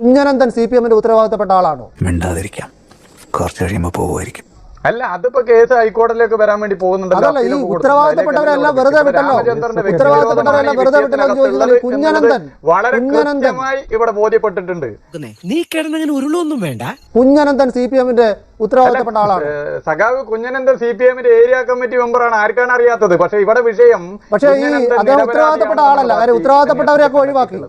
Kunhananthan C P എമ്മിന്റെ ഉത്തരവാദിത്തപ്പെട്ട ആളാണോ? മിണ്ടാതിരിക്കാം. കുറച്ച് കഴിയുമ്പോൾ പോകുമായിരിക്കും അല്ല അതിപ്പോ കേസ് ഹൈക്കോടതിയിലേക്ക് വരാൻ വേണ്ടി പോകുന്നുണ്ടല്ലോ അതല്ല ഈ ഉത്തരവാദിത്തപ്പെട്ടവരെല്ലാം വെറുതെ വിട്ടല്ലോ. ഉത്തരവാദിത്തപ്പെട്ടവരെല്ലാം വെറുതെ വിട്ടല്ലോ എന്ന് കുഞ്ഞനന്തൻ. വളരെ കുഞ്ഞനന്തൻ. കൃത്യമായി ഇവിടെ ബോധ്യപ്പെട്ടിട്ടുണ്ട്. നീ കിടന്നങ്ങനെ ഉരുളൊന്നും വേണ്ട. കുഞ്ഞനന്തൻ സി പി എമ്മിന്റെ ഉത്തരവാദിത്തപ്പെട്ട ആളാണ്? ഏഹ് സഖാവ് കുഞ്ഞനന്തൻ സി പി എമ്മിന്റെ ഏരിയ കമ്മിറ്റി മെമ്പറാണ്. ആർക്കാണ് അറിയാത്തത്? പക്ഷെ ഇവിടെ വിഷയം പക്ഷേ ഈ കുഞ്ഞനന്തൻ അദ്ദേഹം ഉത്തരവാദിത്തപ്പെട്ട ആളല്ല. കാര്യം ഉത്തരവാദിത്തപ്പെട്ടവരെയൊക്കെ ഒഴിവാക്കി.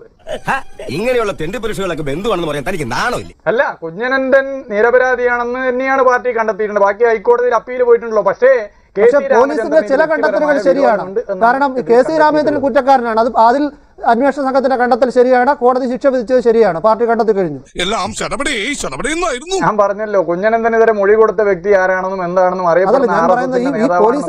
ഇങ്ങനെയുള്ള തെണ്ടി പുരുഷകളൊക്കെ ബന്ധുവാണെന്ന് പറയാൻ തനിക്ക് നാണോ ഇല്ല അല്ല കുഞ്ഞനന്ദൻ നിരപരാധിയാണെന്ന് തന്നെയാണ് പാർട്ടി കണ്ടെത്തിയിട്ടുണ്ട് ബാക്കി ഹൈക്കോടതിയിൽ അപ്പീൽ പോയിട്ടുണ്ടല്ലോ. പക്ഷേ പക്ഷെ പോലീസിന്റെ ചില കണ്ടെത്തലുകൾ ശരിയാണ്. കാരണം കെ സി രാമചന്ദ്രൻ കുറ്റക്കാരനാണ്. അത് അതിൽ അന്വേഷണ സംഘത്തിന്റെ കണ്ടെത്തൽ ശരിയാണ്. കോടതി ശിക്ഷ വിധിച്ചത് ശരിയാണ്. പാർട്ടി കണ്ടെത്തി കഴിഞ്ഞു. എല്ലാം ഞാൻ പറഞ്ഞല്ലോ കുഞ്ഞനന്ദനെതിരെ മൊഴി കൊടുത്ത വ്യക്തി ആരാണെന്നും എന്താണെന്നും അറിയപ്പെടുന്ന ഞാൻ പറയുന്നത് ഈ- ഈ പോലീസ്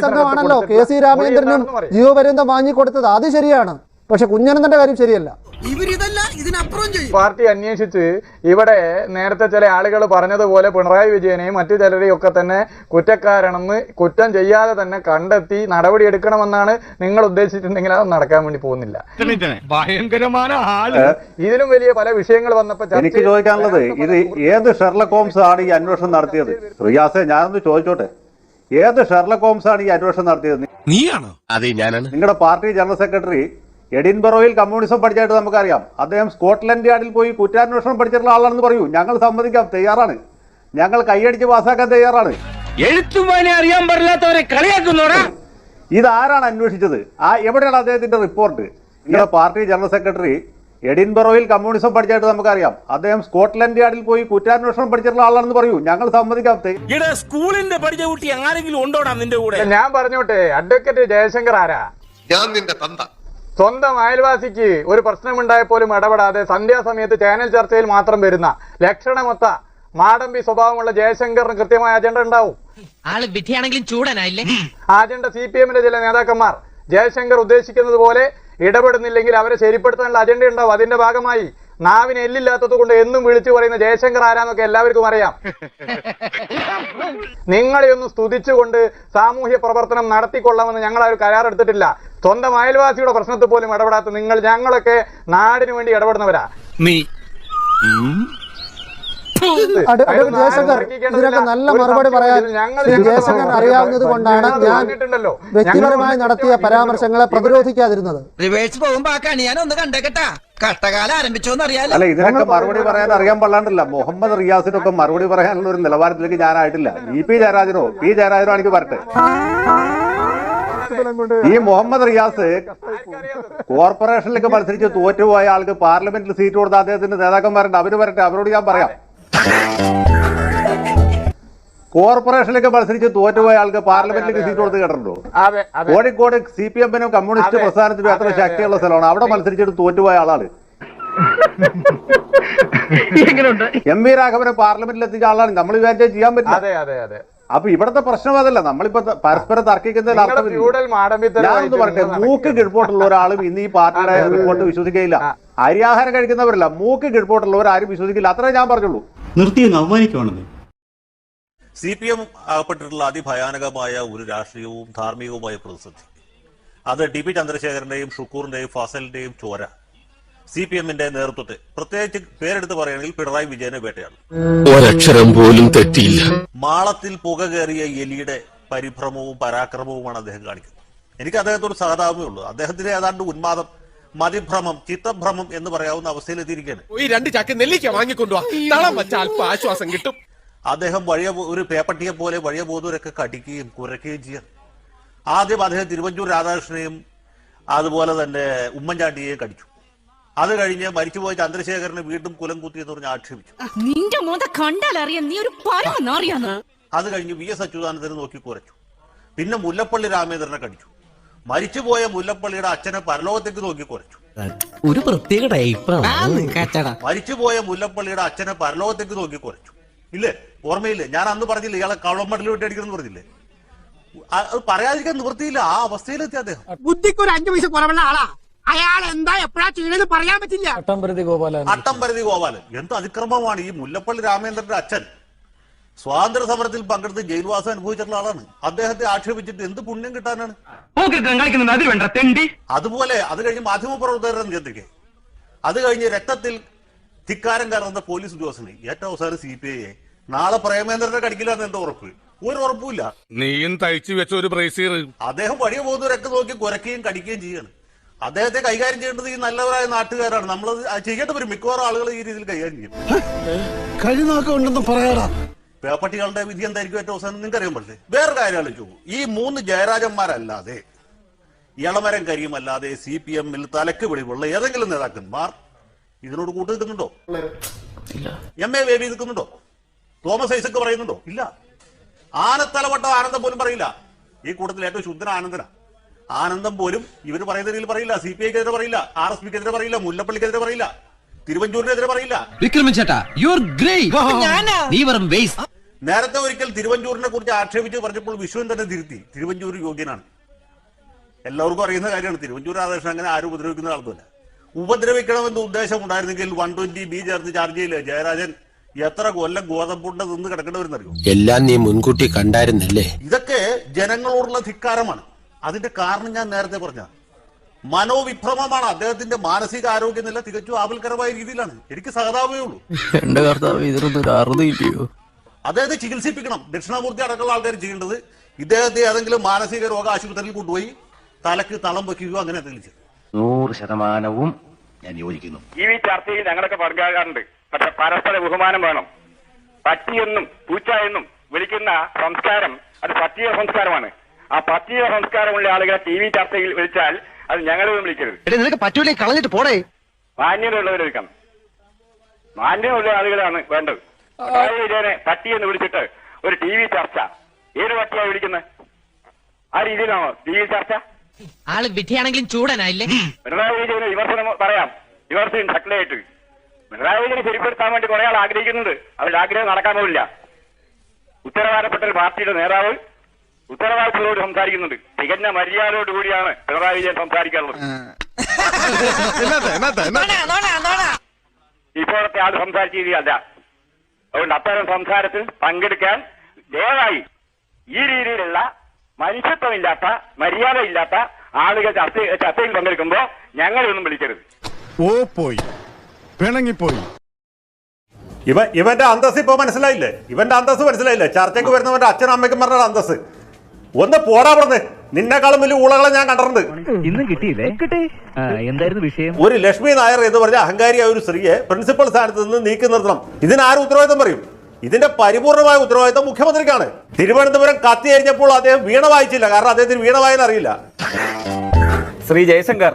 സംഘമാണല്ലോ. കെ സി അറിയാം. ജീവപര്യന്തം വാങ്ങിക്കൊടുത്തത്. അത് ശരിയാണ്. പക്ഷെ കുഞ്ഞനന്ദന്റെ കാര്യം ശരിയല്ല. ഇവരിതല്ല ഇതിനപ്പുറം ചെയ്യും. പാർട്ടി അന്വേഷിച്ച് ഇവിടെ നേരത്തെ ചില ആളുകൾ പറഞ്ഞതുപോലെ പിണറായി വിജയനെയും മറ്റു ചിലരെയും ഒക്കെ തന്നെ കുറ്റക്കാരാണെന്ന് കുറ്റം ചെയ്യാതെ തന്നെ കണ്ടെത്തി നടപടി എടുക്കണമെന്നാണ് നിങ്ങൾ ഉദ്ദേശിച്ചിട്ടുണ്ടെങ്കിൽ അത് നടക്കാൻ വേണ്ടി പോകുന്നില്ല. ഇതിലും വലിയ പല വിഷയങ്ങൾ വന്നപ്പോൾ എനിക്ക് ചോദിക്കാനുള്ളത് ഇത് ഏത് ഷെർലക് ഹോംസ് ആണ് ഈ അന്വേഷണം നടത്തിയത്? റിയാസെ ഞാനൊന്ന് ചോദിച്ചോട്ടെ? ഏത് ഷെർലക് ഹോംസ് ആണ് ഈ അന്വേഷണം നടത്തിയത്? നീയാണ്? അതെ ഞാനാണ് നിങ്ങളുടെ പാർട്ടി ജനറൽ സെക്രട്ടറി എഡിൻബറോയിൽ കമ്മ്യൂണിസം പഠിച്ചായിട്ട് നമുക്കറിയാം. അദ്ദേഹം സ്കോട്ട്ലൻഡ് യാർഡിൽ പോയി കുറ്റാന്വേഷണം പഠിച്ചിട്ടുള്ള ആളാണെന്ന് പറയൂ. ഞങ്ങൾ സമ്മതിക്കാം തയ്യാറാണ്. ഞങ്ങൾ കൈയടിച്ച് പാസ്സാക്കാൻ തയ്യാറാണ്. എഴുത്തും വായന അറിയാൻ പാടില്ലാത്തവരെ കളിയാക്കുന്നോടാ ഇതാരാണ് അന്വേഷിച്ചത്? ആ എവിടെയാണ് അദ്ദേഹത്തിന്റെ റിപ്പോർട്ട് നിങ്ങളുടെ പാർട്ടി ജനറൽ സെക്രട്ടറി എഡിൻബറോയിൽ കമ്മ്യൂണിസം പഠിച്ചായിട്ട് നമുക്കറിയാം. അദ്ദേഹം സ്കോട്ട്ലൻഡ് യാർഡിൽ പോയി കുറ്റാന്വേഷണം പഠിച്ചിട്ടുള്ള ആളാണെന്ന് പറയൂ. ഞങ്ങൾ സമ്മതിക്കാം സ്കൂളിന്റെ പഠിച്ച കുട്ടി ആരെങ്കിലും ഉണ്ടോടാ നിന്റെ കൂടെ? ഞാൻ പറഞ്ഞോട്ടെ അഡ്വക്കേറ്റ് ജയശങ്കർ ആരാ? ഞാൻ നിന്റെ തന്ത. സ്വന്തം അയൽവാസിക്ക് ഒരു പ്രശ്നമുണ്ടായപ്പോലും ഇടപെടാതെ സന്ധ്യാസമയത്ത് ചാനൽ ചർച്ചയിൽ മാത്രം വരുന്ന ലക്ഷണമൊത്ത മാടമ്പി സ്വഭാവമുള്ള ജയശങ്കറിന് കൃത്യമായ അജണ്ട ഉണ്ടാവും. ആൾ വിധിയാണെങ്കിലും ചൂടനായില്ലേ? ആ അജണ്ട സി പി എമ്മിന്റെ ചില നേതാക്കന്മാർ ജയശങ്കർ ഉദ്ദേശിക്കുന്നത് പോലെ ഇടപെടുന്നില്ലെങ്കിൽ അവരെ ശരിപ്പെടുത്താനുള്ള അജണ്ട ഉണ്ടാവും. അതിന്റെ ഭാഗമായി നാവിന് എല്ലില്ലാത്തത് കൊണ്ട് എന്നും വിളിച്ചു പറയുന്ന ജയശങ്കർ ആരാന്നൊക്കെ എല്ലാവർക്കും അറിയാം. നിങ്ങളെയൊന്ന് സ്തുതിച്ചുകൊണ്ട് സാമൂഹ്യ പ്രവർത്തനം നടത്തിക്കൊള്ളാമെന്ന് ഞങ്ങൾ ആ ഒരു കരാറെടുത്തിട്ടില്ല. സ്വന്തം അയൽവാസിയുടെ പ്രശ്നത്തിൽ പോലും ഇടപെടാത്ത നിങ്ങൾ ഞങ്ങളൊക്കെ നാടിന് വേണ്ടി ഇടപെടുന്നവരാ. നീ. ഇതിനൊക്കെ നല്ല മറുപടി പറയാൻ ജയശങ്കർ അറിയാവുന്നത് കൊണ്ടാണ് ഞാൻ വ്യക്തിപരമായി നടത്തിയ പരാമർശങ്ങളെ പ്രതിരോധിക്കാതിരുന്നത്. റിവേഴ്സ് പോകുമ്പോ ഞാൻ ഒന്ന് കണ്ടേക്കട്ടാ. കഷ്ടകാലം ആരംഭിച്ചോന്ന് അറിയാലോ. അല്ല ഇതിനൊക്കെ മറുപടി പറയാൻ അറിയാൻ പാടില്ല മുഹമ്മദ് റിയാസിനൊക്കെ മറുപടി പറയാനുള്ള ഒരു നിലവാരത്തിലേക്ക് ഞാനായിട്ടില്ല. ഇ പി ജയരാജനോ പി ജയരാജനോ എനിക്ക് വരട്ടെ. ഈ മുഹമ്മദ് റിയാസ് കോർപ്പറേഷനിലേക്ക് മത്സരിച്ച് തോറ്റുപോയ ആൾക്ക് പാർലമെന്റിൽ സീറ്റ് കൊടുത്ത അദ്ദേഹത്തിന്റെ നേതാക്കന്മാരുണ്ട്. അവർ വരട്ടെ അവരോട് ഞാൻ പറയാം. കോർപ്പറേഷനിലേക്ക് മത്സരിച്ച് തോറ്റുപോയ ആൾക്ക് പാർലമെന്റിലേക്ക് സീറ്റ് കൊടുത്ത് കേട്ടിട്ടുണ്ടോ? അതെ അതെ. കോഴിക്കോട് സി പി എമ്മിനും കമ്മ്യൂണിസ്റ്റ് പ്രസ്ഥാനത്തിനും എത്ര അതെ, അതെ, ശക്തിയുള്ള. സ്ഥലമാണ്? അവിടെ മത്സരിച്ചിട്ട് തോറ്റുപോയ ആളാണ്. എം വി രാഘവനെ പാർലമെന്റിൽ എത്തിച്ച ആളാണ്. നമ്മൾ വിചാരിച്ചാൽ ചെയ്യാൻ പറ്റില്ല. അതെ അതെ അതെ. അപ്പൊ ഇവിടത്തെ പ്രശ്നം അതല്ല. നമ്മളിപ്പോ പരസ്പരം തർക്കിക്കുന്നതിൽ അർത്ഥം പറയട്ടെ. മൂക്ക്. കിഴപ്പോട്ടുള്ള ഒരാളും ഇന്ന് ഈ പാർട്ടിയുടെ റിപ്പോർട്ട് വിശ്വസിക്കുകയില്ല ആ. അരിയാഹാരം കഴിക്കുന്നവരല്ല. മൂക്ക് കിഴപ്പോട്ടുള്ളവർ ആരും വിശ്വസിക്കില്ല. അത്രേ ഞാൻ പറഞ്ഞുള്ളൂ. നിർത്തി അവമാനിക്കുവാണെന്ന്. സി പി എം അകപ്പെട്ടിട്ടുള്ള അതിഭയാനകമായ ഒരു രാഷ്ട്രീയവും ധാർമ്മികവുമായ പ്രതിസന്ധി. അത് ഡി പി ചന്ദ്രശേഖരന്റെയും ഷുക്കൂറിന്റെയും ഫസലിന്റെയും ചോര. സി പി എമ്മിന്റെ നേതൃത്വത്തെ. പ്രത്യേകിച്ച് പേരെടുത്ത് പറയുകയാണെങ്കിൽ പിണറായി വിജയനെ വേട്ടയാണ്. ഒരക്ഷരം പോലും തെറ്റിയില്ല. മാളത്തിൽ പുക കയറിയ എലിയുടെ പരിഭ്രമവും പരാക്രമവുമാണ് അദ്ദേഹം കാണിക്കുന്നത്. എനിക്ക് അദ്ദേഹത്തോട് സഹതാപമേ ഉള്ളൂ. അദ്ദേഹത്തിന് ഏതാണ്ട് ഉന്മാദം മതിഭ്രമം ചിത്തഭ്രമം എന്ന് പറയാവുന്ന അവസ്ഥയിലെത്തിയിരിക്കുകയാണ്. ഈ രണ്ട് ചാക്ക് നെല്ലിക്ക ആശ്വാസം കിട്ടും. അദ്ദേഹം വഴിയ ഒരു പേപ്പട്ടിയെ പോലെ വഴിയ ബോധൂരൊക്കെ കടിക്കുകയും കുരയ്ക്കുകയും ചെയ്യാൻ ആദ്യം അദ്ദേഹം തിരുവഞ്ചൂർ രാധാകൃഷ്ണനെയും അതുപോലെ തന്നെ ഉമ്മൻചാണ്ടിയെയും കടിച്ചു. അത് കഴിഞ്ഞ് മരിച്ചുപോയ ചന്ദ്രശേഖരനെ വീണ്ടും കുലം കുത്തി എന്ന് പറഞ്ഞ് ആക്ഷേപിച്ചു. നിന്റെ മോന്ത കണ്ടാലറിയാം നീ ഒരു അത് കഴിഞ്ഞ് വി എസ് അച്യുതാനന്ദനെ നോക്കി കുറച്ചു. പിന്നെ മുല്ലപ്പള്ളി രാമേന്ദ്രനെ കടിച്ചു. മരിച്ചുപോയ മുല്ലപ്പള്ളിയുടെ അച്ഛനെ പരലോകത്തേക്ക് നോക്കി കുറച്ചു. ഒരു പ്രത്യേക മരിച്ചുപോയ മുല്ലപ്പള്ളിയുടെ അച്ഛനെ പരലോകത്തേക്ക് നോക്കി കുറച്ചു. ഇല്ലേ? ഓർമ്മയില്ലേ? ഞാൻ അന്ന് പറഞ്ഞില്ലേ ഇയാളെ കവളമടലിൽ വിട്ട് അടിക്കണം പറഞ്ഞില്ലേ? അത് പറയാതിരിക്കാൻ നിവൃത്തിയില്ല. ആ അവസ്ഥയിലെത്തി അദ്ദേഹം. ബുദ്ധിക്ക് ഒരു അഞ്ചു പൈസ കുറവുള്ള ആളാ. അയാൾ എന്താ എപ്പോഴാ ചെയ്യണെന്ന് പറയാൻ പറ്റില്ല. അട്ടംപരതി ഗോപാലൻ. അട്ടംപരതി ഗോപാലൻ. എന്ത് അതിക്രമമാണ് ഈ മുല്ലപ്പള്ളി രാമേന്ദ്രന്റെ അച്ഛൻ. സ്വാതന്ത്ര്യ സമരത്തിൽ പങ്കെടുത്ത് ജയിൽവാസം അനുഭവിച്ചിട്ടുള്ള ആളാണ്. അദ്ദേഹത്തെ ആക്ഷേപിച്ചിട്ട് എന്ത് പുണ്യം കിട്ടാനാണ്? അതുപോലെ അത് കഴിഞ്ഞ് മാധ്യമപ്രവർത്തകരെ നിയന്ത്രിക്കെ. അത് കഴിഞ്ഞ് രക്തത്തിൽ ധിക്കാരം കയറുന്ന പോലീസ് ഉദ്യോഗസ്ഥന്. ഏറ്റവും അവസാനം സി പി ഐയെ. നാളെ പ്രേമേന്ദ്രനെ കടിക്കില്ല എന്താ ഉറപ്പ്. ഒരു ഉറപ്പില്ല നീയും തയ്ച്ചു വെച്ച ഒരു ബ്രേസീർ അദ്ദേഹം വഴിയെ രക്തം നോക്കി കുരക്കുകയും കടിക്കുകയും ചെയ്യാണ്. അദ്ദേഹത്തെ കൈകാര്യം ചെയ്യേണ്ടത് ഈ നല്ലവരായ നാട്ടുകാരാണ്. നമ്മൾ ചെയ്യേണ്ട വരും മിക്കവാറും ആളുകൾ ഈ രീതിയിൽ കൈകാര്യം ചെയ്യും. കഴിനാക്കുണ്ടെന്ന് പറയാടാ. പേപ്പട്ടികളുടെ വിധി എന്തായിരിക്കും ഏറ്റവും അവസാനം? നിങ്ങൾക്ക് അറിയാൻ പറ്റില്ലേ? വേറെ കാര്യം ആലോചിച്ചു ഈ മൂന്ന് ജയരാജന്മാരല്ലാതെ ഇളമരം കരിയുമല്ലാതെ സി പി എമ്മിൽ തലക്ക് പിടിവുള്ള ഏതെങ്കിലും നേതാക്കന്മാർ ഇതിനോട് കൂട്ടു നിൽക്കുന്നുണ്ടോ? എം എ ബേബി നിൽക്കുന്നുണ്ടോ? തോമസ് ഐസക്ക് പറയുന്നുണ്ടോ? ഇല്ല. ആനത്തലവട്ട ആനന്ദം പോലും പറയില്ല. ഈ കൂട്ടത്തിൽ ഏറ്റവും ശുദ്ധന ആനന്ദന. ആനന്ദം പോലും ഇവർ പറയുന്ന രീതിയിൽ പറയില്ല സി പി ഐക്കെതിരെ പറയില്ല ആർ എസ് പിക്കെതിരെ പറയില്ല മുല്ലപ്പള്ളിക്കെതിരെ പറയില്ല തിരുവഞ്ചൂരിനെതിരെ പറയില്ല. വിക്രമൻ ചേട്ടാ യു നീ വെറും വേസ്റ്റ് നേരത്തെ ഒരിക്കൽ തിരുവഞ്ചൂരിനെ കുറിച്ച് ആക്ഷേപിച്ച് പറഞ്ഞപ്പോൾ വിശ്വൻ തന്നെ തിരുത്തി. തിരുവഞ്ചൂർ യോഗ്യനാണ്. എല്ലാവർക്കും അറിയുന്ന കാര്യമാണ്. തിരുവഞ്ചൂർ രാധാകൃഷ്ണൻ അങ്ങനെ ആരും ഉപദ്രവിക്കുന്ന ആളൊന്നുമല്ല. ഉപദ്രവിക്കണമെന്ന് ഉദ്ദേശം ഉണ്ടായിരുന്നെങ്കിൽ വൺ ട്വന്റി ബി ചേർന്ന് ചാർജ് ചെയ്യില്ല ജയരാജൻ എത്ര കൊല്ലം ഗോതമ്പുണ്ട നിന്ന് കിടക്കേണ്ടവരെന്നറിയോ എല്ലാം നീ മുൻകൂട്ടി കണ്ടായിരുന്നല്ലേ? ഇതൊക്കെ ജനങ്ങളോടുള്ള ധിക്കാരമാണ്. അതിന്റെ കാരണം ഞാൻ നേരത്തെ പറഞ്ഞ. മനോവിഭ്രമമാണ് അദ്ദേഹത്തിന്റെ മാനസിക ആരോഗ്യനില തികച്ചും ആപൽക്കരമായ രീതിയിലാണ്. എനിക്ക് സഹതാപമേ ഉള്ളൂ. എന്റെ കർത്താവ് ഇതിനൊന്നും ഒരു അറുതില്ലയോ അദ്ദേഹത്തെ ചികിത്സിപ്പിക്കണം. ദക്ഷിണാമൂർത്തി അടക്കമുള്ള ആൾക്കാർ ചെയ്യേണ്ടത് ഇദ്ദേഹത്തെ ഏതെങ്കിലും മാനസിക രോഗ ആശുപത്രിയിൽ കൊണ്ടുപോയി തലക്ക് തളം വെക്കുകയോ അങ്ങനെ എന്തെങ്കിലും ചെയ്യും നൂറ് ശതമാനവും ഞാൻ യോജിക്കുന്നു. ഈ ചർച്ചയിൽ ഞങ്ങളൊക്കെ പങ്കാകാറുണ്ട്. പക്ഷെ പരസ്പര ബഹുമാനം വേണം. പട്ടിയെന്നും പൂച്ച എന്നും വിളിക്കുന്ന സംസ്കാരം അത് പറ്റിയ സംസ്കാരമാണ്. ആ പട്ടിക സംസ്കാരമുള്ള ആളുകളെ ടി വി ചർച്ചയിൽ വിളിച്ചാൽ അത് ഞങ്ങളെ വിളിക്കരുത്. നിനക്ക് പറ്റൂലേ? കളഞ്ഞിട്ട് പോടേ. മാന്യതയുള്ളവരെടുക്കാം മാന്യമുള്ള ആളുകളാണ് വേണ്ടത്. വിജയനെ പട്ടി എന്ന് വിളിച്ചിട്ട് ഒരു ടി വി ചർച്ച. ഏത് പട്ടിയാണ് വിളിക്കുന്നത്? ആ രീതിയിലാണോ ടി വി ചർച്ച? ആൾ വിധിയാണെങ്കിലും ചൂടനായില്ലേ? പിണറായി വിജയന് വിമർശനം പറയാം. വിമർശനം ശക്തമായിട്ട് പിണറായി വിജയനെ ശരിപ്പെടുത്താൻ വേണ്ടി കുറെ ആൾ ആഗ്രഹിക്കുന്നുണ്ട്. അവരുടെ ആഗ്രഹം നടക്കാൻ പോവില്ല. ഉത്തരവാദപ്പെട്ട ഒരു പാർട്ടിയുടെ നേതാവ് ഉത്തരവാദിത്തത്തോട് സംസാരിക്കുന്നുണ്ട്. തികഞ്ഞ മര്യാദയോട് കൂടിയാണ് പിണറായി വിജയൻ സംസാരിക്കാറുള്ളത്. ഇപ്പോഴത്തെ ആൾ സംസാരിച്ച രീതിയല്ല. അതുകൊണ്ട് അത്തരം സംസാരത്തിൽ പങ്കെടുക്കാൻ ദയവായി ഈ രീതിയിലുള്ള മനുഷ്യത്വമില്ലാത്ത മര്യാദയില്ലാത്ത ആളുകൾ ചർച്ച ചർച്ചയിൽ പങ്കെടുക്കുമ്പോൾ ഞങ്ങളൊന്നും വിളിക്കരുത്. ഓ പോയി. പിണങ്ങിപ്പോയി. ഇവ ഇവന്റെ അന്തസ് ഇപ്പൊ മനസ്സിലായില്ലേ? ഇവന്റെ അന്തസ് മനസ്സിലായില്ലേ? ചർച്ചയ്ക്ക് വരുന്നവന്റെ അച്ഛനും അമ്മയ്ക്കും പറഞ്ഞ അന്തസ് ഒന്ന് പോടാ പറഞ്ഞ് നിന്നെക്കാളും വലിയ ഊളകളെ ഞാൻ കണ്ടിട്ടുണ്ട്. ഇന്നും കിട്ടിയില്ലേ? കിട്ടി. എന്തായിരുന്നു വിഷയം? ഒരു ലക്ഷ്മി നായർ എന്ന് പറഞ്ഞ അഹങ്കാരിയായ ഒരു സ്ത്രീയെ പ്രിൻസിപ്പൽ സ്ഥാനത്ത് നിന്ന് നീക്കി നിർത്തണം. ഇതിനാരും ഉത്തരവാദിത്തം പറയും? ഇതിന്റെ പരിപൂർണമായ ഉത്തരവാദിത്തം മുഖ്യമന്ത്രിക്കാണ്. തിരുവനന്തപുരം കത്തി അരിഞ്ഞപ്പോൾ അദ്ദേഹം വീണ വായിച്ചില്ല. കാരണം അദ്ദേഹത്തിന് വീണ വായന അറിയില്ല. ശ്രീ ജയശങ്കർ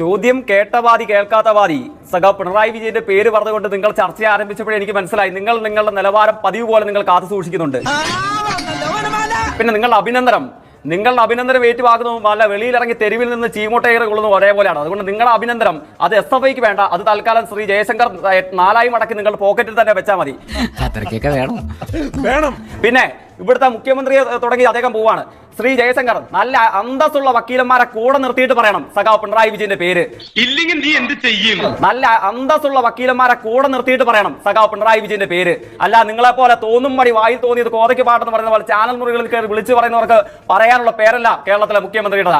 ചോദ്യം കേട്ട വാദി കേൾക്കാത്ത വാദി സഖാ പിണറായി വിജയന്റെ പേര് പറഞ്ഞുകൊണ്ട് നിങ്ങൾ ചർച്ച ആരംഭിച്ചപ്പോഴേ എനിക്ക് മനസ്സിലായി. നിങ്ങൾ നിങ്ങളുടെ നിലവാരം പതിവ് പോലെ നിങ്ങൾ കാത്തു സൂക്ഷിക്കുന്നുണ്ട്. പിന്നെ നിങ്ങളുടെ അഭിനന്ദനം. നിങ്ങളുടെ അഭിനന്ദനം ഏറ്റുവാകുന്നതും അല്ല വെളിയിലിറങ്ങി തെരുവിൽ നിന്ന് ചീമോട്ടയർ കൊള്ളുന്നു ഒരേപോലെയാണ്. അതുകൊണ്ട് നിങ്ങളുടെ അഭിനന്ദനം അത് എസ് എഫ് ഐക്ക് വേണ്ട അത് തൽക്കാലം ശ്രീ ജയശങ്കർ നാലായി മടക്കി നിങ്ങളുടെ പോക്കറ്റിൽ തന്നെ വെച്ചാൽ മതി. വേണം. പിന്നെ ഇവിടുത്തെ മുഖ്യമന്ത്രിയെ തുടങ്ങി അദ്ദേഹം പോവാണ്. ശ്രീ ജയശങ്കർ നല്ല അന്തസ്സുള്ള വക്കീലന്മാരെ കൂടെ നിർത്തിയിട്ട് പറയണം. സഖാവ് പിണറായി വിജയന്റെ പേര്. ഇല്ലെങ്കിൽ നീ എന്ത് ചെയ്യും? നല്ല അന്തസ്സുള്ള വക്കീലന്മാരെ കൂടെ നിർത്തിയിട്ട് പറയണം. സഖാവ് പിണറായി വിജയന്റെ പേര്. അല്ല നിങ്ങളെ പോലെ തോന്നും മടി വായിൽ തോന്നിയത് കോതയ്ക്ക് പാട്ടെന്ന് പറയുന്ന പോലെ ചാനൽ മുറികളിൽ കയറി വിളിച്ചു പറയുന്നവർക്ക് പറയാനുള്ള പേരല്ല കേരളത്തിലെ മുഖ്യമന്ത്രിയുടെ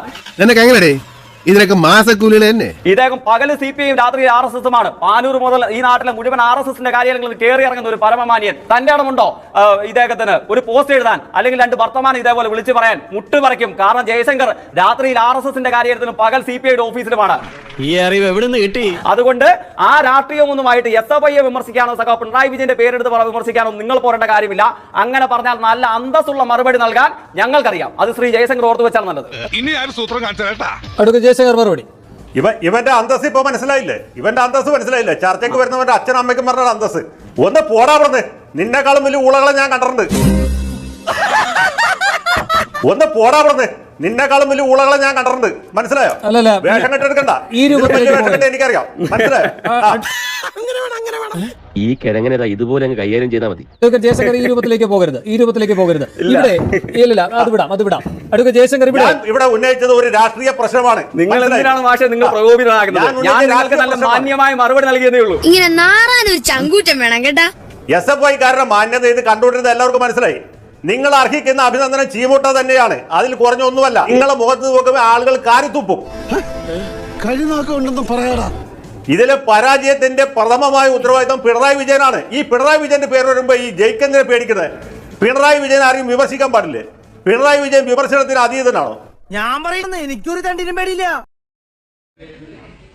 ഇതിനൊക്കെ മാസക്കൂലികൾ തന്നെ. ഇദ്ദേഹം പകൽ സി പി ഐ രാത്രി ആർ എസ് എസുമാണ് പാനൂർ മുതൽ ഈ നാട്ടിലെ മുഴുവൻ ആർ എസ് എസിന്റെ കാര്യങ്ങളിൽ കയറി ഇറങ്ങുന്ന ഒരു പരമമാനിയൻ. തന്റെ ഇടമുണ്ടോ ഇദ്ദേഹത്തിന് ഒരു പോസ്റ്റ് എഴുതാൻ അല്ലെങ്കിൽ രണ്ട് വർത്തമാനം ഇതേപോലെ വിളിച്ചു പറയാൻ മുട്ടുപറയ്ക്കും കാരണം ജയശങ്കർ രാത്രിയിൽ ആർ എസ് എസിന്റെ കാര്യത്തിലും പകൽ സി പി ഐയുടെ ഓഫീസിലുമാണ്. ഈ അറിവ് എവിടെ നിന്ന് കിട്ടി? അതുകൊണ്ട് ആ രാഷ്ട്രീയമൊന്നുമായിട്ട് എസ് എഫ് ഐയെ വിമർശിക്കാനോ സഖാ പിണറായി വിജയന്റെ പേരെടുത്ത് പറ- വിമർശിക്കാനോ നിങ്ങൾ പോരേണ്ട കാര്യമില്ല. അങ്ങനെ പറഞ്ഞാൽ നല്ല അന്തസ്സുള്ള മറുപടി നൽകാൻ ഞങ്ങൾക്കറിയാം. അത് ശ്രീ ജയശങ്കർ ഓർത്തു വെച്ചാൽ നല്ലത്. ഇനി ആരും സൂത്രം കാണിച്ചാലേട്ടാ ജയശങ്കർ മറുപടി. ഇവ ഇവന്റെ അന്തസ് ഇപ്പൊ മനസ്സിലായില്ലേ? ഇവന്റെ അന്തസ് മനസ്സിലായില്ലേ? ചർച്ചയ്ക്ക് വരുന്നവന്റെ അച്ഛനും അമ്മയ്ക്കും പറഞ്ഞ അന്തസ് ഒന്ന് പോടാ പറഞ്ഞ് നിന്നെക്കാളും വലിയ ഊളകളെ ഞാൻ കണ്ടിട്ടുണ്ട്. ഒന്ന് പോടാ പറഞ്ഞ് നിന്നെക്കാളും വലിയ ഊളകളെ ഞാൻ കണ്ടിട്ടുണ്ട്. മനസ്സിലായോ? അല്ലല്ല, വേഷം കെട്ടെടുക്കണ്ട ഈ. കെട്ട് എനിക്കറിയാം. മനസ്സിലായോ. ഈ കിഴങ്ങനെ ഇതുപോലെ അങ്ങ് കൈകാര്യം ചെയ്താൽ മതി. ജയശങ്കർ ഈ രൂപത്തിലേക്ക് പോകരുത്. ഈ രൂപത്തിലേക്ക് പോകരുത്. ഇവിടെ ഇല്ല അത് വിടാം അത് വിടാം. അടുക്ക ജയശങ്കർ ഇവിടെ. ഇവിടെ ഉന്നയിച്ചത് ഒരു രാഷ്ട്രീയ പ്രശ്നമാണ്. നിങ്ങൾ? എന്തിനാണ് മാഷെ നിങ്ങൾ പ്രകോപിതനാകുന്നത്? ഞാൻ നല്ല മാന്യമായ മറുപടി നൽകിയതേ ഉള്ളൂ. ഇങ്ങനെ നാറാനൊരു ചങ്കൂറ്റം വേണം കേട്ടാ? എസ് എഫ് ഐക്കാരുടെ മാന്യത ഇത് കണ്ടുകൊണ്ടിരുന്നത് എല്ലാവർക്കും മനസ്സിലായി. നിങ്ങൾ അർഹിക്കുന്ന അഭിനന്ദനം ചീമൂട്ട തന്നെയാണ്. അതിൽ കുറഞ്ഞൊന്നുമല്ല. നിങ്ങളെ മുഖത്ത് നോക്കുമ്പോൾ ആളുകൾ കാരിത്തുപ്പും ഇതിലെ പരാജയത്തിന്റെ പ്രഥമമായ ഉത്തരവാദിത്തം പിണറായി വിജയനാണ്. ഈ പിണറായി വിജയന്റെ പേര് വരുമ്പോ ഈ ജയിക്കെന്തിനെ പേടിക്കുന്നത് പിണറായി വിജയൻ ആരെയും വിമർശിക്കാൻ പാടില്ലേ? പിണറായി വിജയൻ വിമർശനത്തിന് അതീതനാണോ? ഞാൻ പറയുന്നത് എനിക്കൊരു തണ്ടിനും പേടിയില്ല.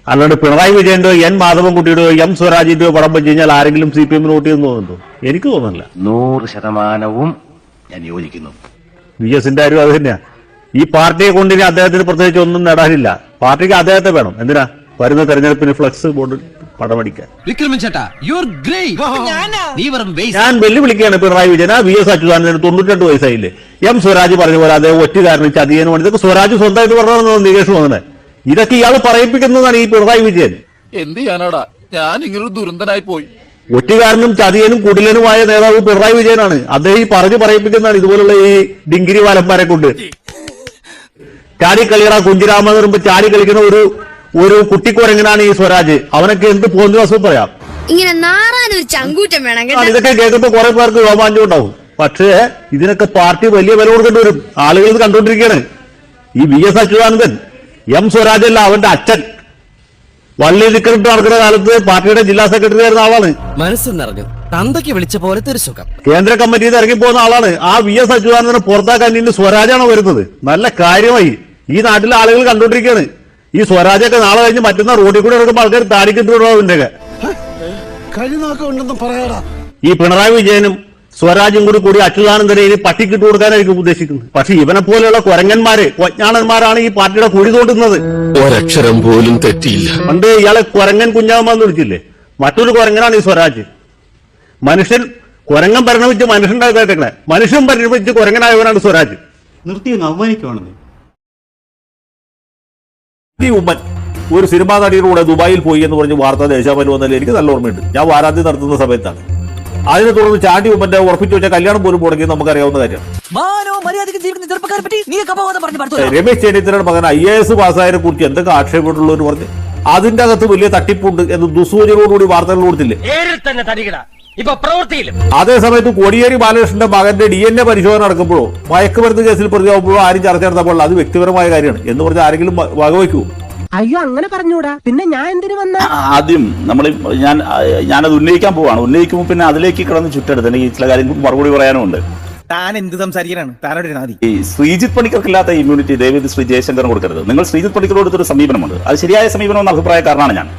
അല്ലാണ്ട് പിണറായി വിജയന്റെ എൻ മാധവൻകുട്ടിയുടെയോ എം സ്വരാജിന്റെയോ പടം വെച്ച് കഴിഞ്ഞാൽ ആരെങ്കിലും സി പി എമ്മിന് വോട്ട് ചെയ്യുന്നു തോന്നുന്നുണ്ടോ? എനിക്ക് തോന്നുന്നില്ല. നൂറ് ശതമാനവും ഞാൻ യോജിക്കുന്നു. വി എസിന്റെ കാര്യം അത് തന്നെയാ. ഈ പാർട്ടിയെ കൊണ്ട് ഇനി അദ്ദേഹത്തിന് പ്രത്യേകിച്ച് ഒന്നും നേടാനില്ല. പാർട്ടിക്ക് അദ്ദേഹത്തെ വേണം. എന്തിനാ? വരുന്ന തെരഞ്ഞെടുപ്പിന് ഫ്ലക്സ് ബോർഡ് പടമടിക്കാൻ വിക്രമൻ ചേട്ടാ യു ആർ ഗ്രേറ്റ് നീ വെറും വേസ്റ്റ് ഞാൻ വെല്ലുവിളിക്കുകയാണ് പിണറായി വിജയൻ ആ വി എസ് അച്യുതാനന്ദന് തൊണ്ണൂറ്റെട്ട് വയസ്സായില്ലേ. എം സ്വരാജ് പറഞ്ഞ പോലെ അദ്ദേഹം ഒറ്റുകാരന് ചതിയനും വേണ്ടി ഇതൊക്കെ സ്വരാജ് സ്വന്തമായിട്ട് പറഞ്ഞതാണ് നികേഷ് വന്നത് ഇതൊക്കെ ഇയാൾ പറയിപ്പിക്കുന്നതാണ് ഈ പിണറായി വിജയൻ. എന്ത് ചെയ്യാനാടാ? ഞാൻ ഇങ്ങനൊരു ദുരന്തനായി പോയി. ഒറ്റുകാരനും ചതിയനും കുടിലനുമായ നേതാവ് പിണറായി വിജയനാണ്. അദ്ദേഹം ഈ പറഞ്ഞു പറയിപ്പിക്കുന്നതാണ് ഇതുപോലുള്ള ഈ ഡിങ്കിരി വാലന്മാരെ കൊണ്ട്. ചാടി കളിയറ കുഞ്ചിരാമ എന്ന് പറയുമ്പോ ചാടി കളിക്കുന്ന ഒരു ഒരു കുട്ടിക്കുരങ്ങനാണ് ഈ സ്വരാജ്. അവനൊക്കെ എന്ത് പോകുന്ന അസുഖം പറയാം. ഇങ്ങനെ നാറാനൊരു ചങ്കൂറ്റം വേണം ഇതൊക്കെ കേൾക്കുമ്പോ കുറെ പേർക്ക് രോമാഞ്ചം ഉണ്ടാവും പക്ഷേ ഇതിനൊക്കെ പാർട്ടി വലിയ വില കൊടുക്കേണ്ടി വരും. ആളുകൾ ഇത് കണ്ടുകൊണ്ടിരിക്കുകയാണ്. ഈ വി എസ് അച്യുതാനന്ദൻ എം സ്വരാജല്ല അവന്റെ അച്ഛൻ. വള്ളി നിക്കറിട്ട് നടക്കുന്ന കാലത്ത് പാർട്ടിയുടെ ജില്ലാ സെക്രട്ടറി ആയിരുന്ന ആളാണ്. മനസ്സ് നിറഞ്ഞു. തന്തയ്ക്ക് വിളിച്ച പോലത്തെ ഒരു സുഖം. കേന്ദ്ര കമ്മിറ്റിയിൽ നിന്ന് ഇറങ്ങി പോകുന്ന ആളാണ്. ആ വി എസ് അച്യുതാനന്ദനെ പുറത്താക്കാൻ ഇന്ന് സ്വരാജാണ് വരുന്നത്? നല്ല കാര്യമായി. ഈ നാട്ടിലെ ആളുകൾ കണ്ടുകൊണ്ടിരിക്കുകയാണ്. ഈ സ്വരാജൊക്കെ നാളെ കഴിഞ്ഞ് മറ്റന്നാൾ റോഡിൽ കൂടെ ഇറക്കുമ്പോൾ ആൾക്കാർ താടിക്കിട്ടുണ്ടോ പറയാടാ. ഈ പിണറായി വിജയനും സ്വരാജും കൂടി കൂടി അച്യുതാനന്ദനെ ഇനി പട്ടിക്കിട്ട് കൊടുക്കാനായിരിക്കും ഉദ്ദേശിക്കുന്നത്. പക്ഷെ ഇവനെ പോലെയുള്ള കൊരങ്ങന്മാര് കൊജ്ഞാനന്മാരാണ് ഈ പാർട്ടിയുടെ കുഴി തോണ്ടുന്നത്. ഒരക്ഷരം പോലും തെറ്റിയില്ല. പണ്ട് ഇയാളെ കുരങ്ങൻ കുഞ്ഞാമെന്ന് വിളിച്ചില്ലേ? മറ്റൊരു കൊരങ്ങനാണ് ഈ സ്വരാജ്. മനുഷ്യൻ കൊരങ്ങൻ പരിണമിച്ച് മനുഷ്യണ്ടായിട്ടേക്കണേ മനുഷ്യൻ പരിണമിച്ച് കൊരങ്ങനായവനാണ് സ്വരാജ്. നിർത്തി അവമാനിക്കുവാണെന്ന്. ഈ ഉമ്മൻ ഒരു സിനിമാ നടിയുടെ കൂടെ ദുബായിൽ പോയി എന്ന് പറഞ്ഞ് വാർത്ത ദേശാപരി വന്നതിൽ എനിക്ക് നല്ല ഓർമ്മയുണ്ട്. ഞാൻ വാരാന്തി നടത്തുന്ന സമയത്താണ്. അതിനെ തുടർന്ന് ചാണ്ടി ഉമ്മന്റെ ഉറപ്പിച്ചു വെച്ച കല്യാണം പോലും മുടങ്ങി നമുക്കറിയാവുന്ന കാര്യമാണ് രമേശ് ചെന്നിത്തലയുടെ മകൻ ഐ എ എസ് പാസ്സായതിനെ കുറിച്ച് എന്തൊക്കെ ആക്ഷേപമുള്ളവർ പറഞ്ഞ് അതിന്റെ അകത്ത് വലിയ തട്ടിപ്പുണ്ട് എന്ന് ദുസൂചനയോടുകൂടി വാർത്തകൾ കൊടുത്തില്ലേ? ഇപ്പൊ പ്രവൃത്തിയിലും. അതേ സമയത്ത് കോടിയേരി ബാലകൃഷ്ണന്റെ മകന്റെ ഡി എൻ എ പരിശോധന നടക്കുമ്പോഴോ മയക്കുമരുന്ന് കേസിൽ പ്രതിയാകുമ്പോഴോ ആരും ചർച്ച നടത്തപ്പോൾ അത് വ്യക്തിപരമായ കാര്യമാണ്. എന്ന് പറഞ്ഞാൽ ആരെങ്കിലും വകവയ്ക്കൂ. അയ്യോ അങ്ങനെ പറഞ്ഞൂടാ. പിന്നെ ഞാൻ എന്തിനു വന്ന? ആദ്യം നമ്മൾ ഞാൻ ഞാനത് ഉന്നയിക്കാൻ പോവാണ്. ഉന്നയിക്കുമ്പോൾ പിന്നെ അതിലേക്ക് കിടന്ന് ചുറ്റെടുത്ത് എനിക്ക് ചില കാര്യങ്ങൾക്ക് മറുപടി പറയാനുമുണ്ട്. താൻ എന്ത് സംസാരിക്കാനാണ്? താനോട് നാദി ഈ ശ്രീജിത്ത് പണിക്കർക്കില്ലാത്ത ഇമ്മ്യൂണിറ്റി ദേവേന്ദ്ര ശ്രീ ജയശങ്കറിന് കൊടുക്കരുത്. നിങ്ങൾ ശ്രീജിത് പണിക്കറോട് ഒരു സമീപനമുണ്ട്. അത് ശരിയായ സമീപനം എന്ന അഭിപ്രായക്കാരനാണ് ഞാൻ.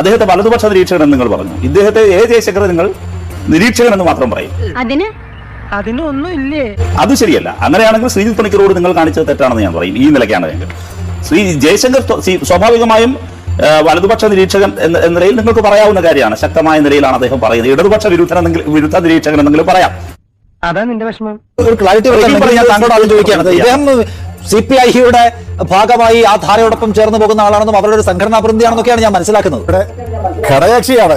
അദ്ദേഹത്തെ വലതുപക്ഷ നിരീക്ഷകൻ എന്ന് നിങ്ങൾ പറഞ്ഞു. ഇദ്ദേഹത്തെ ഏ ജയശങ്കർ നിങ്ങൾ നിരീക്ഷകൻ എന്ന് മാത്രം പറയും. അതിന്? അതിനൊന്നും ഇല്ലേ അത് ശരിയല്ല. അങ്ങനെയാണെങ്കിൽ ശ്രീജിത് പണിക്കറോട് നിങ്ങൾ കാണിച്ചത് തെറ്റാണെന്ന് ഞാൻ പറയും. ഈ നിലയ്ക്കാണ് എങ്കിൽ ശ്രീ ജയശങ്കർ സ്വ- സ്വ- സ്വാഭാവികമായും വലതുപക്ഷ നിരീക്ഷകൻ എന്ന നിലയിൽ നിങ്ങൾക്ക് പറയാവുന്ന കാര്യമാണ്. ശക്തമായ നിലയിലാണ് അദ്ദേഹം പറയുന്നത്. ഇടതുപക്ഷ വിരുദ്ധൻ എന്നെങ്കിലും വിരുദ്ധ നിരീക്ഷകൻ എന്നെങ്കിലും പറയാം. അതാ നിന്റെ വിഷമം. ഒരു ക്ലാരിറ്റി ഞാൻ താങ്കളോട് ആദ്യം ചോദിക്കുകയാണ്. ഇദ്ദേഹം സി പി ഐയുടെ ഭാഗമായി ആ ധാരയോടൊപ്പം ചേർന്ന് പോകുന്ന ആളാണെന്നും അവരുടെ ഒരു സംഘടനാ പ്രതിനിധിയാണെന്നൊക്കെയാണ് ഞാൻ മനസ്സിലാക്കുന്നത്. ഘടകക്ഷിയാണ്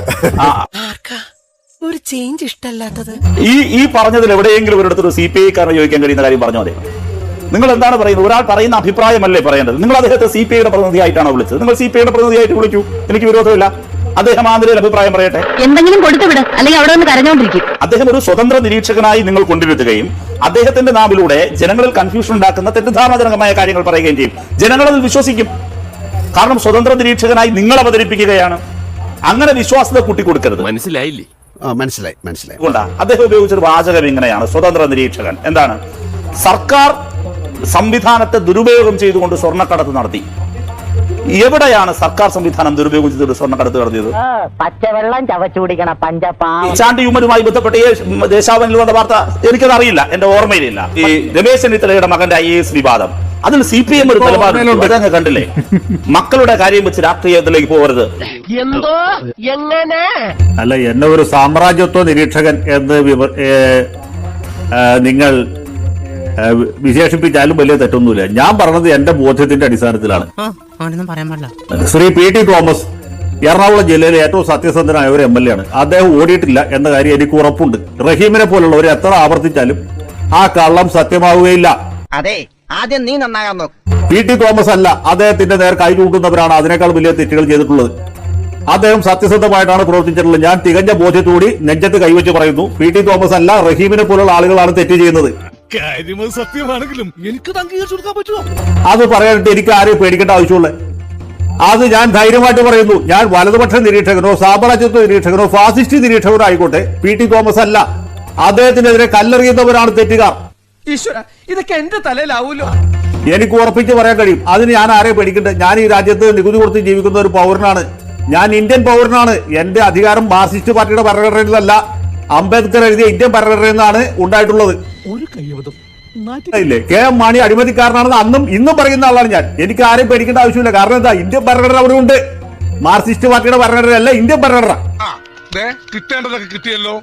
ഒരു ചേഞ്ച് ഇഷ്ടമല്ലാത്തത്? ഈ ഈ പറഞ്ഞതിൽ എവിടെയെങ്കിലും ഒരിടത്തൊരു സി പി ഐക്കാരനെ ചോദിക്കാൻ കഴിയുന്ന കാര്യം പറഞ്ഞു അതെ നിങ്ങൾ എന്താണ് പറയുന്നത്? ഒരാൾ പറയുന്ന അഭിപ്രായമല്ലേ പറയേണ്ടത്? നിങ്ങൾ അദ്ദേഹത്തെ സി പി ഐയുടെ പ്രതിനിധിയായിട്ടാണോ വിളിച്ചത്? നിങ്ങൾ സി പി ഐയുടെ പ്രതിനിധിയായിട്ട് വിളിക്കൂ. എനിക്ക് വിരോധമില്ല. അദ്ദേഹം ആ നിലയിൽ അഭിപ്രായം പറയട്ടെ. എന്തെങ്കിലും കൊടുത്തു വിട്. അല്ലെങ്കിൽ അവിടെ നിന്ന് കരഞ്ഞോണ്ടിരിക്കും. അദ്ദേഹം ഒരു സ്വതന്ത്ര നിരീക്ഷകനായി നിങ്ങൾ കൊണ്ടിരുത്തുകയും അദ്ദേഹത്തിന്റെ നാവിലൂടെ ജനങ്ങളിൽ കൺഫ്യൂഷൻ ഉണ്ടാക്കുന്ന തെറ്റിദ്ധാരണജനകമായ കാര്യങ്ങൾ പറയുകയും ചെയ്യും. ജനങ്ങൾ അതിൽ വിശ്വസിക്കും. കാരണം സ്വതന്ത്ര നിരീക്ഷകനായി നിങ്ങൾ അവതരിപ്പിക്കുകയാണ്. അങ്ങനെ വിശ്വാസത കൂട്ടിക്കൊടുക്കരുത്. മനസ്സിലായില്ലേ? മനസ്സിലായി മനസ്സിലായി. അദ്ദേഹം ഉപയോഗിച്ചൊരു വാചകം ഇങ്ങനെയാണ്. സ്വതന്ത്ര നിരീക്ഷകൻ. എന്താണ്? സർക്കാർ സംവിധാനത്തെ ദുരുപയോഗം ചെയ്തുകൊണ്ട് സ്വർണക്കടത്ത് നടത്തി. എവിടെയാണ് സർക്കാർ സംവിധാനം ദുരുപയോഗം ചെയ്തുകൊണ്ട് സ്വർണക്കടത്ത് നടത്തിയത്? പച്ചവെള്ളം ചവച്ചു കുടിക്കണ പഞ്ചപ്പാ ചാണ്ടിയുമനുമായി ബന്ധപ്പെട്ട് ഈ ദേശാവനിൽ വന്ന വാർത്ത എനിക്കത് അറിയില്ല എന്റെ ഓർമ്മയിലില്ല. ഈ രമേശ് ചെന്നിത്തലയുടെ മകന്റെ ഐ എസ് വിവാദം. അതിൽ സി പി എം ഒരു നിലപാട് കണ്ടില്ലേ? മക്കളുടെ കാര്യം വെച്ച് രാഷ്ട്രീയത്തിലേക്ക് പോകരുത്. എന്തോ? എങ്ങനെ? അല്ല എന്നെ ഒരു സാമ്രാജ്യത്വ നിരീക്ഷകൻ എന്ന് നിങ്ങൾ വിശേഷിപ്പിച്ചാലും വലിയ തെറ്റൊന്നുമില്ല. ഞാൻ പറഞ്ഞത് എന്റെ ബോധ്യത്തിന്റെ അടിസ്ഥാനത്തിലാണ്. ശ്രീ പി ടി തോമസ് എറണാകുളം ജില്ലയിലെ ഏറ്റവും സത്യസന്ധനായ ഒരു എം എൽ എ ആണ്. അദ്ദേഹം ഓടിയിട്ടില്ല എന്ന കാര്യം എനിക്ക് ഉറപ്പുണ്ട്. റഹീമിനെ പോലുള്ളവർ എത്ര ആവർത്തിച്ചാലും ആ കള്ളം സത്യമാവുകയില്ല. അതെ ആദ്യം നീ നന്നാകാൻ നോക്ക്. പി ടി തോമസ് അല്ല അദ്ദേഹത്തിന്റെ നേർ കൈ ചൂണ്ടുന്നവരാണ് അതിനേക്കാൾ വലിയ തെറ്റുകൾ ചെയ്തിട്ടുള്ളത്. അദ്ദേഹം സത്യസന്ധമായിട്ടാണ് പ്രവർത്തിച്ചിട്ടുള്ളത്. ഞാൻ തികഞ്ഞ ബോധ്യത്തോടി നെഞ്ചത്ത് കൈവച്ച് പറയുന്നു പി ടി തോമസ് അല്ല റഹീമിനെ പോലുള്ള ആളുകളാണ് തെറ്റ് ചെയ്യുന്നത്. കാര്യം സത്യമാണെങ്കിലും എനിക്ക് അംഗീകരിച്ചു കൊടുക്കാൻ പറ്റുമോ? അത് പറയാനിട്ട് എനിക്ക് ആരെയും പേടിക്കേണ്ട ആവശ്യമുള്ളേ അത് ഞാൻ ധൈര്യമായിട്ട് പറയുന്നു. ഞാൻ വലതുപക്ഷ നിരീക്ഷകനോ സാമ്രാജ്യത്വ നിരീക്ഷകനോ ഫാസിസ്റ്റ് നിരീക്ഷകനോ ആയിക്കോട്ടെ. പി ടി തോമസ് അല്ല. അദ്ദേഹത്തിനെതിരെ കല്ലെറിയുന്നവരാണ് തെറ്റുകാർ. ഈശ്വര ഇതൊക്കെ എന്റെ തലയിലാവൂലോ? എനിക്ക് ഉറപ്പിച്ച് പറയാൻ കഴിയും. അതിന് ഞാൻ ആരെ പേടിക്കണ്ടേ. ഞാൻ ഈ രാജ്യത്ത് നികുതി കൊടുത്ത് ജീവിക്കുന്ന ഒരു പൗരനാണ്. ഞാൻ ഇന്ത്യൻ പൗരനാണ്. എന്റെ അധികാരം മാർക്സിസ്റ്റ് പാർട്ടിയുടെ ഭരണഘടനയിലല്ല. അംബേദ്കർ എഴുതിയ ഇന്ത്യൻ ഭരണഘടനയിൽ നിന്നാണ് ഉണ്ടായിട്ടുള്ളത്. ഒരു കയ്യബദ്ധം. കെ എം മാണി അഴിമതിക്കാരനാണെന്ന് അന്നും ഇന്നും പറയുന്ന ആളാണ് ഞാൻ. എനിക്ക് ആരെയും പേടിക്കേണ്ട ആവശ്യമില്ല. കാരണം എന്താ? ഇന്ത്യൻ ഭരണഘടന അവിടെ ഉണ്ട്. മാർക്സിസ്റ്റ് പാർട്ടിയുടെ ഭരണഘടന അല്ല ഇന്ത്യൻ ഭരണഘടന. കിട്ടേണ്ടതൊക്കെ കിട്ടിയല്ലോ.